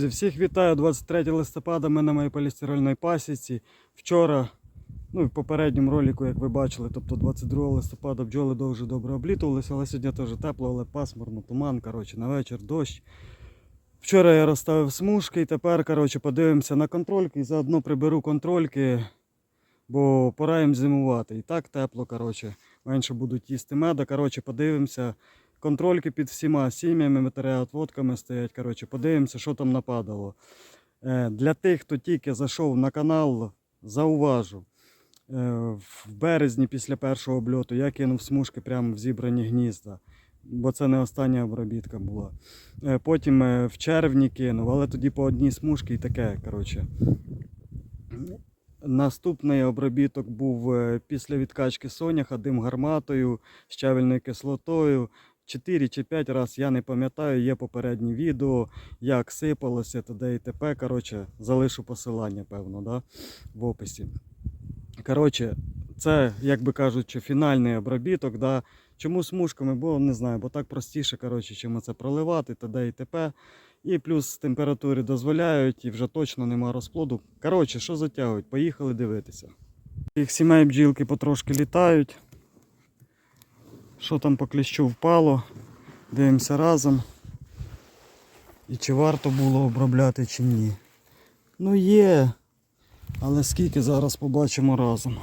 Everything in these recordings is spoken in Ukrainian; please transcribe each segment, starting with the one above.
Всіх вітаю 23 листопада. Ми на моїй полістирольній пасіці. Вчора, ну і в попередньому ролику, як ви бачили, тобто 22 листопада бджоли дуже добре облітувалися, але сьогодні теж тепло, але пасмурно, туман, коротше, на вечір дощ. Вчора я розставив смужки і тепер коротше, подивимося на контрольки і заодно приберу контрольки, бо пора їм зимувати. І так тепло, коротше, менше будуть їсти меда. Коротше, подивимося. Контрольки під всіма сім'ями, матеріалотводками стоять. Коротше, подивимося, що там нападало. Е, Для тих, хто тільки зайшов на канал, зауважу. е, В березні після першого обльоту я кинув смужки прямо в зібрані гнізда, бо це не остання обробітка була. Е, Потім в червні кинув, але тоді по одній смужці і таке. коротше. Наступний обробіток був після відкачки соняха, дим гарматою, щавельною кислотою. 4 чи 5 разів, я не пам'ятаю, є попередні відео, як сипалося т.д. і т.п. Коротше, залишу посилання, певно, да? в описі. Коротше, це, як би кажучи, фінальний обробіток. Да? Чому смужками? Бо не знаю, бо так простіше, коротше, чим це проливати, т.д. і т.п. І плюс температури дозволяють, і вже точно нема розплоду. Коротше, що затягують? Поїхали дивитися. Їх сімей бджілки потрошки літають. Що там по кліщу впало? Дивимося разом. І чи варто було обробляти, чи ні. Ну є. Але скільки зараз побачимо разом.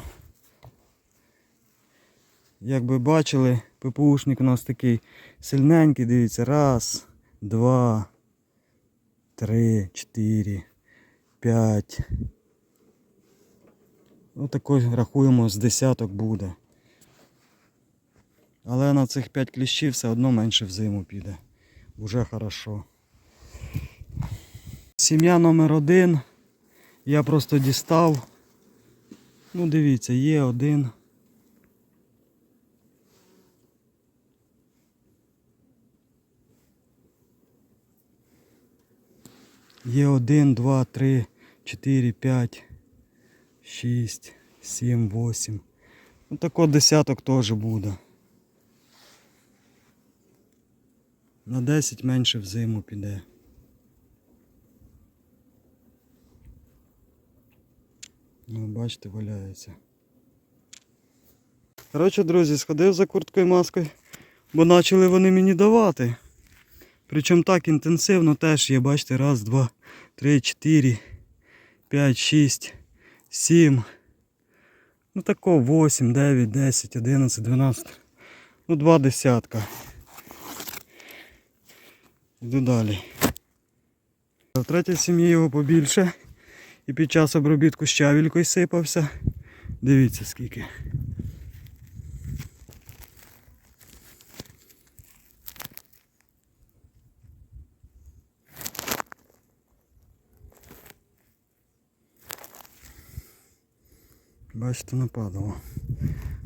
Як ви бачили, ППУшник у нас такий сильненький, дивіться, раз, два, три, чотири, п'ять. Отакий рахуємо з десяток буде. Але на цих 5 кліщів все одно менше в зиму піде. Уже хорошо. Сім'я номер один. Я просто дістав. Ну дивіться, є один. Є один, два, три, чотири, п'ять, шість, сім, восім. Ну тако десяток теж буде. На 10 менше в зиму піде. Ну, бачите, валяється. Коротше, друзі, сходив за курткою маскою, бо почали вони мені давати. Причому так інтенсивно теж є, бачите, раз, два, три, чотири, п'ять, шість, сім. Ну тако 8, 9, 10, 11, 12. Ну, два десятка. Йду далі. В третій сім'ї його побільше. І під час обробітку щавількою сипався. Дивіться скільки. Бачите, нападало.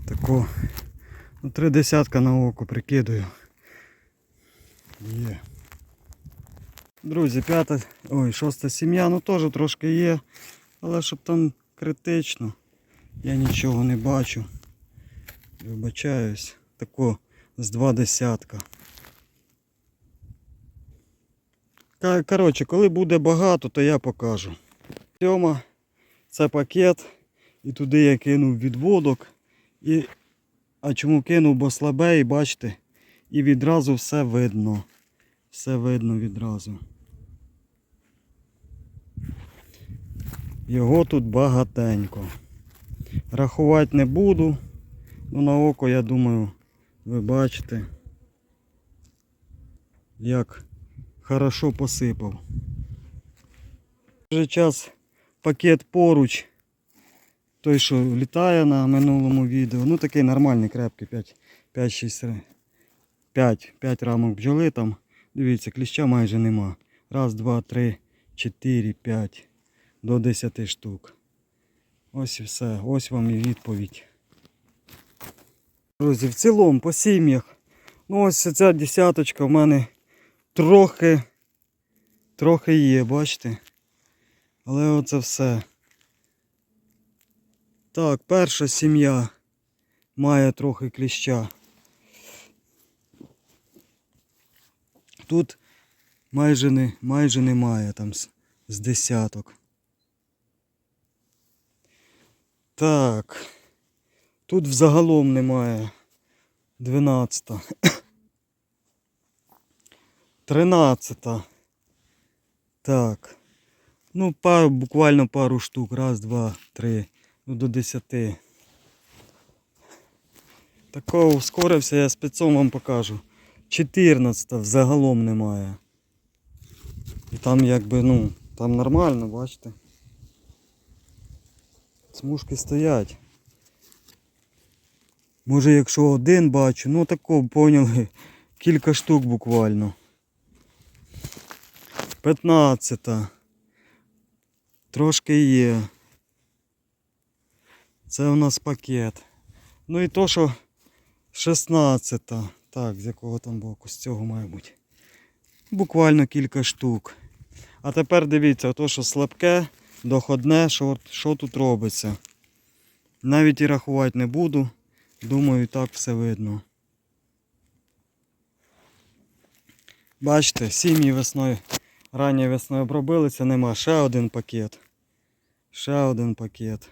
Тако. Ну, три десятка на око прикидаю. Є. Друзі, п'ята, ой, шоста сім'я, ну теж трошки є, але щоб там критично, я нічого не бачу. Вибачаюсь, тако з два десятка. Коротше, коли буде багато, то я покажу. Сьома, це пакет, і туди я кинув відводок. І... А чому кинув, бо слабе, і бачите, і відразу все видно. Все видно відразу. Його тут багатенько. Рахувати не буду. Ну на око, я думаю, ви бачите, як хорошо посипав. Вже час пакет поруч. Той, що літає на минулому відео. Ну такий нормальний, крепкий 5-6 5, 5 рамок бджоли там. Дивіться, кліща майже нема. Раз, два, три, чотири, п'ять до 10 штук. Ось все. Ось вам і відповідь. Друзі, в цілому по сім'ях. Ну ось ця десяточка в мене трохи, трохи є, бачите? Але оце все. Так, перша сім'я має трохи кліща. Тут майже, не, майже немає там з десяток. Так. Тут взагалом немає. 12. 13. Так. Ну, пару, буквально пару штук. Раз, два, три. Ну, до 10. Такого ускорився, я спецом вам покажу. 14 взагалом немає. І там якби, ну, там нормально, бачите. Смужки стоять. Може якщо один бачу, ну тако, поняли, кілька штук буквально. 15. Трошки є. Це у нас пакет. Ну і то, що 16. Так, з якого там боку, з цього має бути. Буквально кілька штук. А тепер дивіться, то, що слабке, доходне, що, що тут робиться. Навіть і рахувати не буду. Думаю, і так все видно. Бачите, сім'ї весною, ранньою весною обробилися, нема. Ще один пакет. Ще один пакет.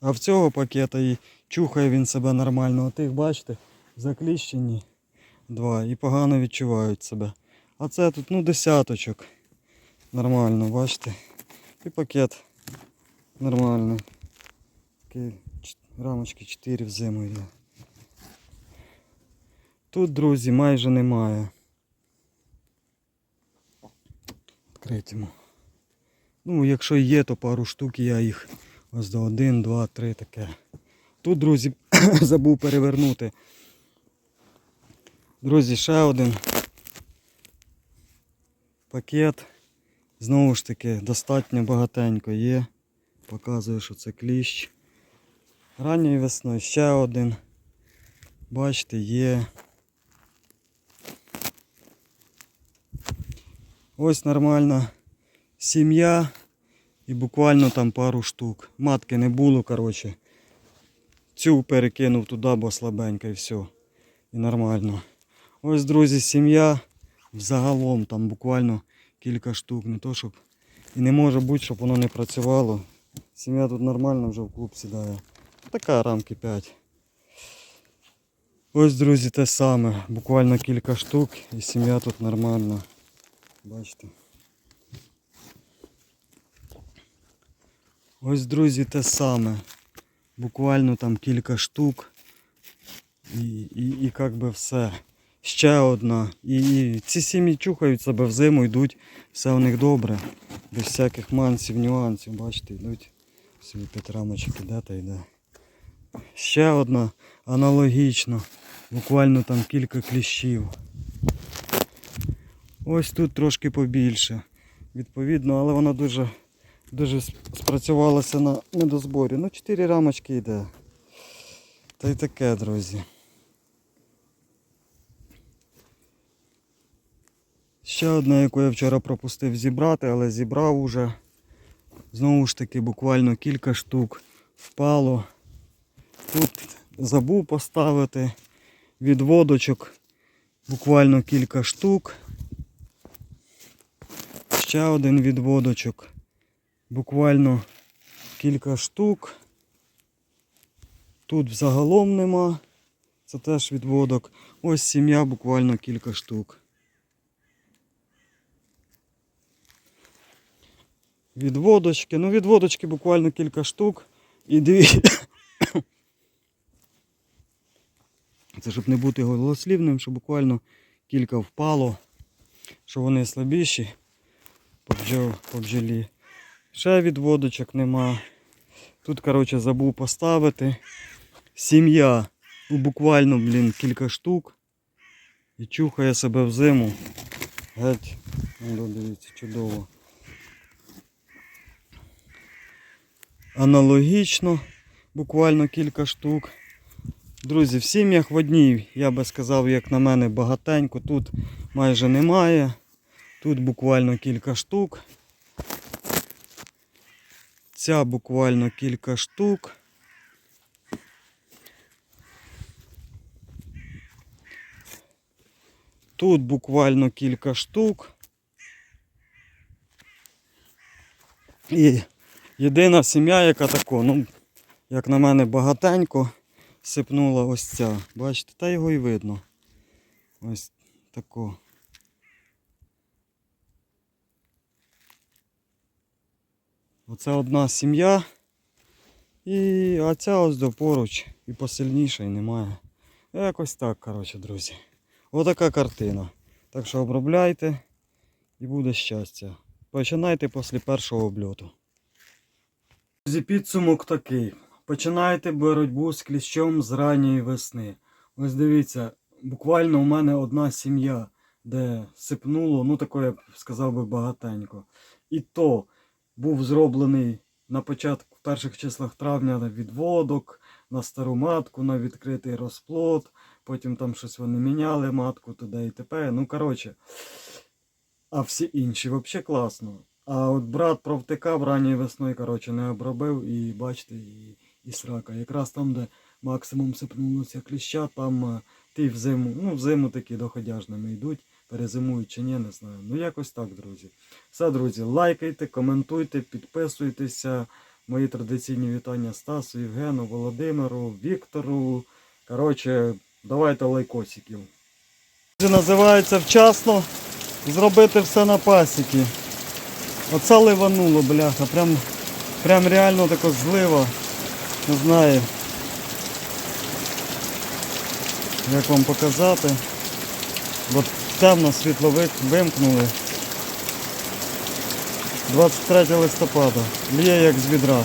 А в цього пакета і чухає він себе нормально. А тих, бачите, закліщені два і погано відчувають себе. А це тут ну десяточок. Нормально, бачите? І пакет нормальний. Такий ч- рамочки 4 в зиму йде. Тут, друзі, майже немає. Третьому. Ну, якщо є, то пару штук я їх ось до 1, 2, 3 таке. Тут, друзі, забув перевернути. Друзі, ще один пакет. Знову ж таки, достатньо багатенько є. Показую, що це кліщ. Ранньою весною ще один. Бачите, є. Ось нормальна сім'я і буквально там пару штук. Матки не було, коротше. Цю перекинув туди, бо слабенька і все. І нормально. Ось, друзі, сім'я. Взагалом там буквально кілька штук. Не то, щоб... І не може бути, щоб воно не працювало. Сім'я тут нормально вже в клуб сідає. Така рамки 5. Ось, друзі, те саме. Буквально кілька штук і сім'я тут нормальна. Бачите. Ось, друзі, те саме. Буквально там кілька штук. І, і, і як би все. Ще одна. І, і ці сім'ї чухають себе в зиму, йдуть, все у них добре. Без всяких мансів, нюансів, бачите, йдуть. Собі п'ять рамочок іде та йде. Ще одна аналогічно. Буквально там кілька кліщів. Ось тут трошки побільше. Відповідно, але вона дуже, дуже с- спрацювалася на недозборі. Ну, 4 рамочки йде. Та й таке, друзі. Ще одна, яку я вчора пропустив зібрати, але зібрав уже. Знову ж таки, буквально кілька штук впало. Тут забув поставити відводочок буквально кілька штук. Ще один відводочок. Буквально кілька штук. Тут взагалом нема. Це теж відводок. Ось сім'я буквально кілька штук. Відводочки. Ну, відводочки буквально кілька штук. І дві. Це щоб не бути голослівним, що буквально кілька впало, що вони слабіші по, бджол, по бджолі. Ще відводочок нема. Тут, коротше, забув поставити. Сім'я. Ну, буквально, блін, кілька штук. І чухає себе в зиму. Геть, ну, дивіться, чудово. Аналогічно, буквально кілька штук. Друзі, в сім'ях в одній, я би сказав, як на мене, багатенько. Тут майже немає. Тут буквально кілька штук. Ця буквально кілька штук. Тут буквально кілька штук. І єдина сім'я, яка тако, ну, як на мене, багатенько сипнула ось ця. Бачите, та його і видно. Ось тако. Оце одна сім'я. І а ось до поруч і посильніша і немає. Якось так, коротше, друзі. Отака картина. Так що обробляйте і буде щастя. Починайте після першого обльоту. Друзі, підсумок такий. Починайте боротьбу з кліщом з ранньої весни. Ось дивіться, буквально у мене одна сім'я, де сипнуло, ну такое, я б сказав би, багатенько. І то був зроблений на початку в перших числах травня на відводок, на стару матку, на відкритий розплод. Потім там щось вони міняли матку туди і тепер. Ну, коротше. А всі інші взагалі класно. А от брат провтикав ранньою весною, коротше, не обробив і бачите, і, і срака. Якраз там, де максимум сипнулося кліща, там е, ті в ну в зиму такі доходяжними йдуть, перезимують чи ні, не знаю. Ну якось так, друзі. Все, друзі, лайкайте, коментуйте, підписуйтеся. Мої традиційні вітання Стасу, Євгену, Володимиру, Віктору. Коротше, давайте лайкосиків. Називається вчасно зробити все на пасіки. Оце ливануло, бляха. Прям, прям реально тако злива. Не знаю. Як вам показати. От темно світловик вимкнули. 23 листопада. Лє як з відра.